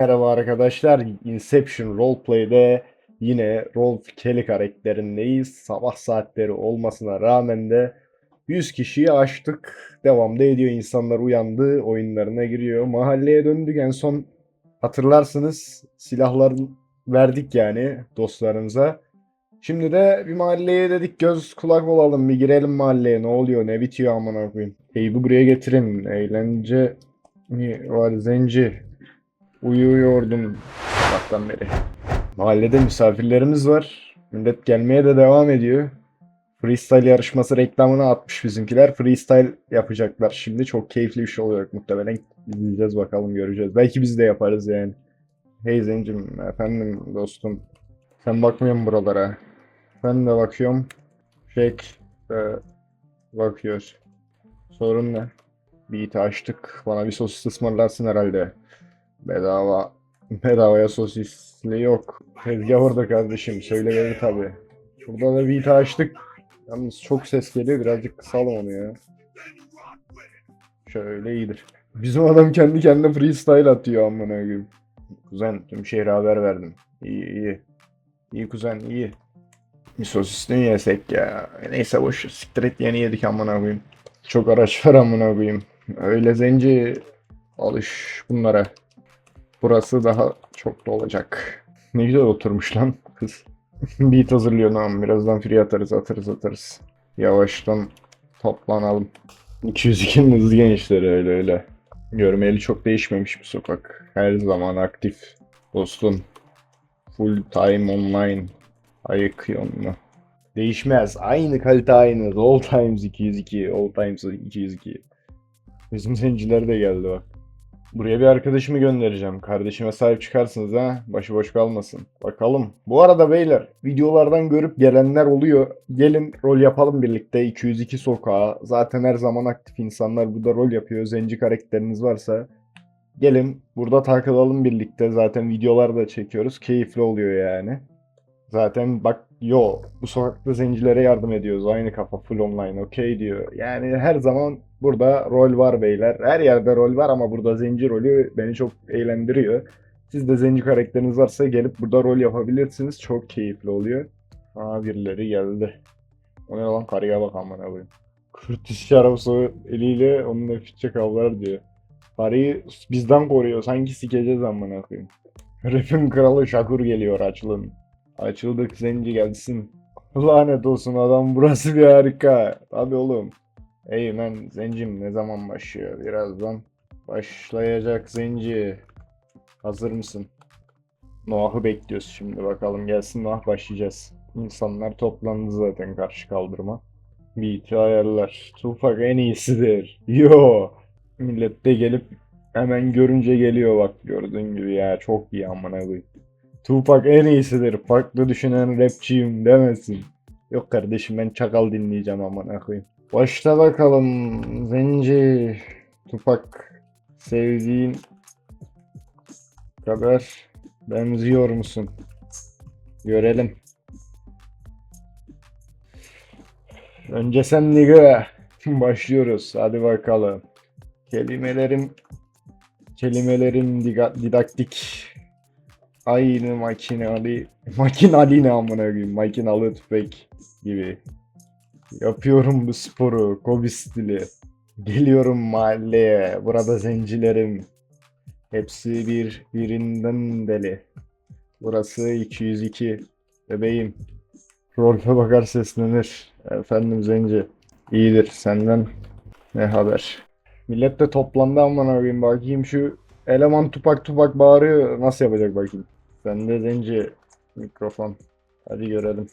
Merhaba arkadaşlar. Inception Roleplay'de yine Rolf Kelly karakterindeyiz. Sabah saatleri olmasına rağmen de 100 kişiyi aştık. Devam da ediyor. İnsanlar uyandı. Oyunlarına giriyor. Mahalleye döndük en son hatırlarsınız. Silahlar verdik yani dostlarımıza. Şimdi de bir mahalleye dedik göz kulak olalım. Bir girelim mahalleye. Ne oluyor? Ne bitiyor amına koyayım. Eyüp'ü buraya getirin. Eğlence mi var zenci. Uyuyordum sabahtan beri. Mahallede misafirlerimiz var. Millet gelmeye de devam ediyor. Freestyle yarışması reklamını atmış bizimkiler. Freestyle yapacaklar şimdi. Çok keyifli bir şey olacak muhtemelen. İzleyeceğiz bakalım göreceğiz. Belki biz de yaparız yani. Hey Zencim, efendim dostum. Sen bakmıyor musun buralara? Ben de bakıyorum. Shake de bakıyor. Sorun ne? Beat açtık. Bana bir sosis ısmarlarsın herhalde. Bedava. Bedavaya sosisli yok. Tezgah orada kardeşim. Söyle beni tabi. Burada da bir açtık. Yalnız çok ses geliyor. Birazcık kısalım onu ya. Şöyle iyidir. Bizim adam kendi kendine freestyle atıyor amına koyayım. Kuzen tüm şehre haber verdim. İyi iyi. İyi kuzen iyi. Bir sosisli mi yesek ya? Neyse boş siktir et yeni yedik amına koyayım. Çok araç var amına koyayım. Öyle zenci alış bunlara. Burası daha çok da olacak. Ne güzel oturmuş lan kız. Beat hazırlıyor tamam. Birazdan free atarız atarız atarız. Yavaştan toplanalım. 202'nin hızlı gençleri öyle öyle. Görmeyeli çok değişmemiş bir sokak. Her zaman aktif. Dostum. Full time online. Ayıkıyor mu? Değişmez. Aynı kalite aynı. All times 202. All times 202. Bizim zenciler de geldi bak. Buraya bir arkadaşımı göndereceğim. Kardeşime sahip çıkarsınız ha. Başıboş kalmasın. Bakalım. Bu arada beyler videolardan görüp gelenler oluyor. Gelin rol yapalım birlikte. 202 sokağa. Zaten her zaman aktif insanlar burada rol yapıyor. Zenci karakteriniz varsa gelin burada takılalım birlikte. Zaten videolar da çekiyoruz. Keyifli oluyor yani. Zaten bak yo bu sokakta zencilere yardım ediyoruz. Aynı kafa full online okey diyor. Yani her zaman burada rol var beyler. Her yerde rol var ama burada zenci rolü beni çok eğlendiriyor. Siz de zenci karakteriniz varsa gelip burada rol yapabilirsiniz. Çok keyifli oluyor. Aa birileri geldi. O ne lan karıya bak amına koyayım. Kurtiş şarapsı eliyle onunla küçük avlar diyor. Karıyı bizden koruyor. Sanki sikeceğiz amına koyayım. Rap'in kralı Şakur geliyor açılın. Açıldık zenci gelsin. Lanet olsun adam burası bir harika. Tabi oğlum. Ey ben zencim ne zaman başlıyor? Birazdan başlayacak zenci. Hazır mısın? Noah'ı bekliyoruz şimdi bakalım gelsin Noah başlayacağız. İnsanlar toplandı zaten karşı kaldırma. Beat'i ayarlar. Tupac en iyisidir. Yo. Millet de gelip hemen görünce geliyor bak gördüğün gibi ya çok iyi amına koyayım. Tupac en iyisidir. Farklı düşünen rapçiyim demesin. Yok kardeşim ben çakal dinleyeceğim amına koyayım. Başla bakalım Zenci. Tupac sevdiğin kadar benziyor musun? Görelim. Önce sen nigga. Başlıyoruz. Hadi bakalım. Kelimelerim kelimelerim didaktik. Aynı makinalı makinalı ne amına koyayım makinalı tüfek gibi. Yapıyorum bu sporu Kobe stili. Geliyorum mahalleye. Burada zencilerim. Hepsi bir birinden deli. Burası 202. Bebeğim. Rolfe bakar seslenir. Efendim zenci. İyidir senden ne haber? Millet de toplandı amına koyayım bakayım şu eleman tupak tupak bağırıyor nasıl yapacak bakayım. Sen de zenci mikrofon. Hadi görelim.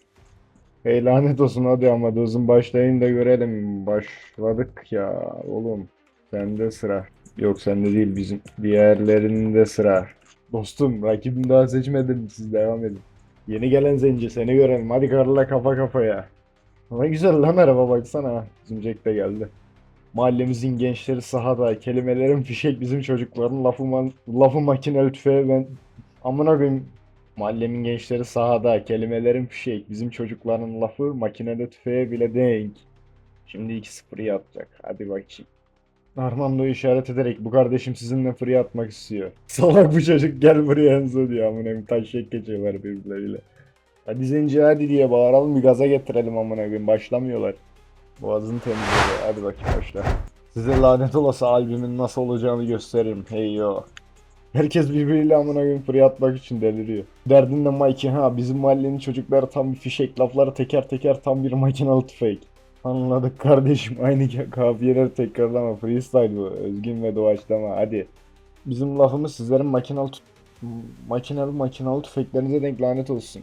Hey lanet olsun hadi ama dozun başlayın da görelim. Başladık ya oğlum. Sende sıra. Yok sende değil bizim diğerlerinde sıra. Dostum rakibim daha seçmedim siz devam edin. Yeni gelen zenci seni görelim hadi karla kafa kafaya. Ama güzel lan araba baksana. Bizim Jack de geldi. Mahallemizin gençleri sahada. Kelimelerin fişek bizim çocukların lafı, man lafı makineli tüfeğe ben amına koyayım. Mahallemin gençleri sahada. Kelimelerin fişek bizim çocukların lafı makineli tüfeğe bile denk. Şimdi 2-0 yapacak. Hadi bakayım. Armando'yu işaret ederek bu kardeşim sizinle free atmak istiyor. Salak bu çocuk gel buraya Enzo diyor amına koyayım taşak geçiyorlar birbirleriyle. Hadi zenci hadi diye bağıralım bir gaza getirelim amına koyayım başlamıyorlar. Boğazını temizliyor hadi bakayım başla. Size lanet olası albümün nasıl olacağını gösteririm hey yo. Herkes birbiriyle amına free atmak için deliriyor. Derdin de Mikey ha bizim mahallenin çocukları tam bir fişek lafları teker teker tam bir makinalı tüfek. Anladık kardeşim aynı ka- kafiyeleri tekrarlama freestyle bu özgün ve doğaçlama hadi. Bizim lafımız sizlerin makinalı makinalı makinalı tüfeklerinize denk lanet olsun.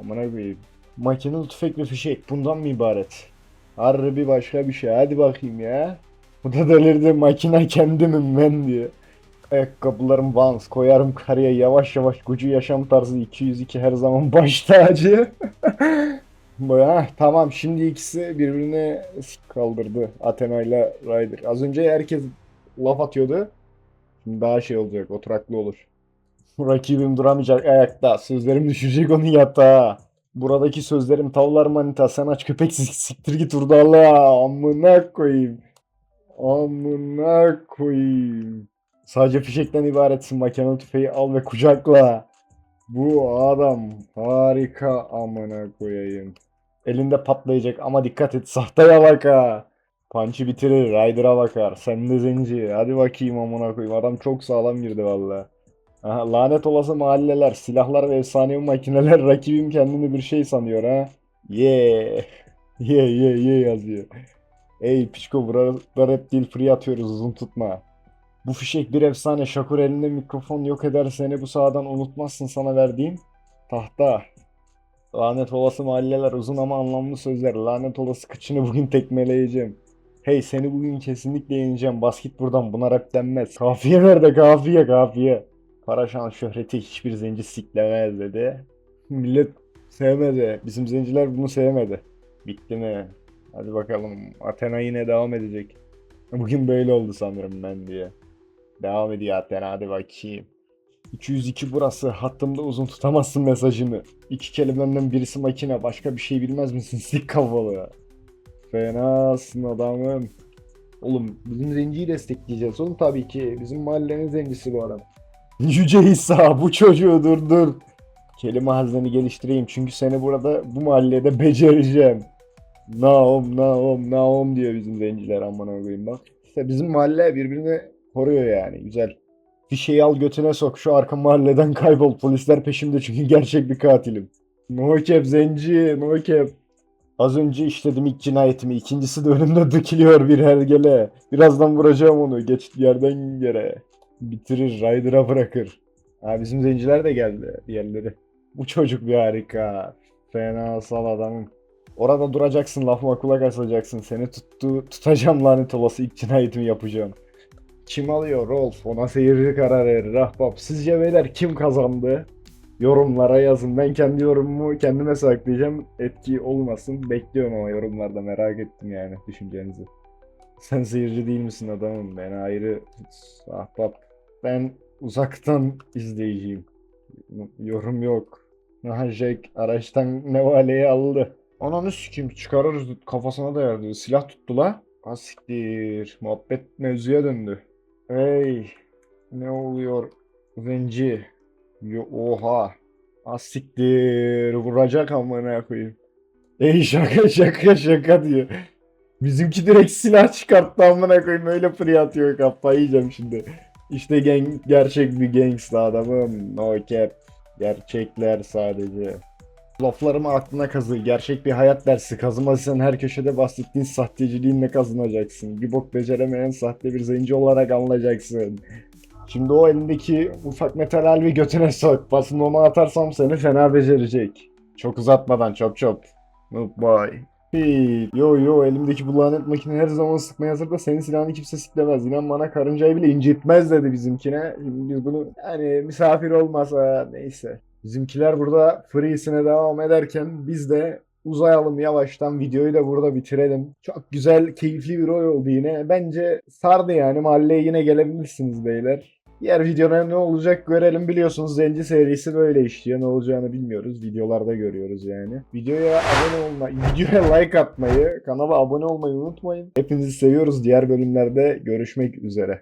Amına koyayım. Makinalı tüfek ve fişek bundan mı ibaret? Harbi başka bir şey hadi bakayım ya. Bu da delirdi makina kendimim ben diye. Ayakkabılarım Vans koyarım karıya yavaş yavaş gucu yaşam tarzı 202 her zaman baş tacı. Bu ha, tamam şimdi ikisi birbirine kaldırdı Athena ile Ryder. Az önce herkes laf atıyordu. Şimdi daha şey olacak oturaklı olur. Rakibim duramayacak ayakta. Sözlerim düşecek onun yatağa. Buradaki sözlerim tavlar manita. Sen aç köpek sik- siktir git hurdala. Amına koyayım. Amına koyayım. Sadece fişekten ibaretsin. Makinalı tüfeği al ve kucakla. Bu adam harika amına koyayım. Elinde patlayacak ama dikkat et sahtaya bak ha. Punch'ı bitirir, Ryder'a bakar. Sen de zenci. Hadi bakayım amına koyayım. Adam çok sağlam girdi valla. Lanet olası mahalleler, silahlar ve efsanevi makineler rakibim kendini bir şey sanıyor ha. Yeah. Yeah yeah yeah yazıyor. Ey pişko burada rap değil free atıyoruz uzun tutma. Bu fişek bir efsane. Şakur elinde mikrofon yok eder seni bu sahadan unutmazsın sana verdiğim tahta. Lanet olası mahalleler uzun ama anlamlı sözler. Lanet olası kıçını bugün tekmeleyeceğim. Hey seni bugün kesinlikle yeneceğim. Bas git buradan buna rap denmez. Kafiye nerede kafiye kafiye. Para şan şöhreti hiçbir zenci siklemez dedi. Millet sevmedi. Bizim zenciler bunu sevmedi. Bitti mi? Hadi bakalım. Athena yine devam edecek. Bugün böyle oldu sanırım ben diye. Devam ediyor Athena hadi bakayım. 202 burası. Hattımda uzun tutamazsın mesajını. İki kelimemden birisi makine. Başka bir şey bilmez misin? Sik kafalı. Fenasın adamım. Oğlum bizim zenciyi destekleyeceğiz oğlum tabii ki. Bizim mahallenin zencisi bu adam. Yüce İsa bu çocuğu durdur. Kelime hazneni geliştireyim çünkü seni burada bu mahallede becereceğim. Naom naom naom diyor bizim zenciler amına koyayım bak. İşte bizim mahalle birbirini koruyor yani güzel. Bir şeyi al götüne sok şu arka mahalleden kaybol polisler peşimde çünkü gerçek bir katilim. No cap zenci no cap. Az önce işledim ilk cinayetimi ikincisi de önümde dikiliyor bir hergele. Birazdan vuracağım onu geç yerden yere. Bitirir Ryder'a bırakır. Ha bizim zenciler de geldi diğerleri. Bu çocuk bir harika. Fena sal adamım. Orada duracaksın lafıma kulak asacaksın. Seni tuttu tutacağım lanet olası ilk cinayetimi yapacağım. Kim alıyor Rolf? Ona seyirci karar verir. Ahbap. Sizce beyler kim kazandı? Yorumlara yazın. Ben kendi yorumumu kendime saklayacağım. Etki olmasın. Bekliyorum ama yorumlarda merak ettim yani düşüncenizi. Sen seyirci değil misin adamım? Ben ayrı ahbap. Ben uzaktan izleyiciyim. Yorum yok. Aha Jack araçtan nevaleyi aldı. Ananı sikim çıkarırız kafasına dayar diyor. Silah tuttu la. Asiktir. Muhabbet mevzuya döndü. Hey. Ne oluyor? Zenci. Yo, oha. Asiktir. Vuracak amına koyayım. Ey şaka şaka şaka diyor. Bizimki direkt silah çıkarttı amına koyayım. Öyle free atıyor kafayı yiyeceğim şimdi. İşte gang, gerçek bir gangsta adamım. No cap. Gerçekler sadece. Laflarımı aklına kazı. Gerçek bir hayat dersi. Kazımazsan her köşede bahsettiğin sahteciliğinle kazanacaksın. Bir bok beceremeyen sahte bir zenci olarak anlayacaksın. Şimdi o elindeki ufak metal halvi götüne sok. Basını ona atarsam seni fena becerecek. Çok uzatmadan çop çop. Noob boy. Hey, yo yo elimdeki bu lanet makine her zaman sıkmaya hazır da senin silahını kimse siklemez. İnan bana karıncayı bile incitmez dedi bizimkine. Biz bunu yani misafir olmasa neyse. Bizimkiler burada free'sine devam ederken biz de uzayalım yavaştan videoyu da burada bitirelim. Çok güzel, keyifli bir oy oldu yine. Bence sardı yani. Mahalleye yine gelebilirsiniz beyler. Diğer videoda ne olacak görelim. Biliyorsunuz Zenci serisi böyle işliyor. Ne olacağını bilmiyoruz. Videolarda görüyoruz yani. Videoya abone olmayı, videoya like atmayı, kanala abone olmayı unutmayın. Hepinizi seviyoruz. Diğer bölümlerde görüşmek üzere.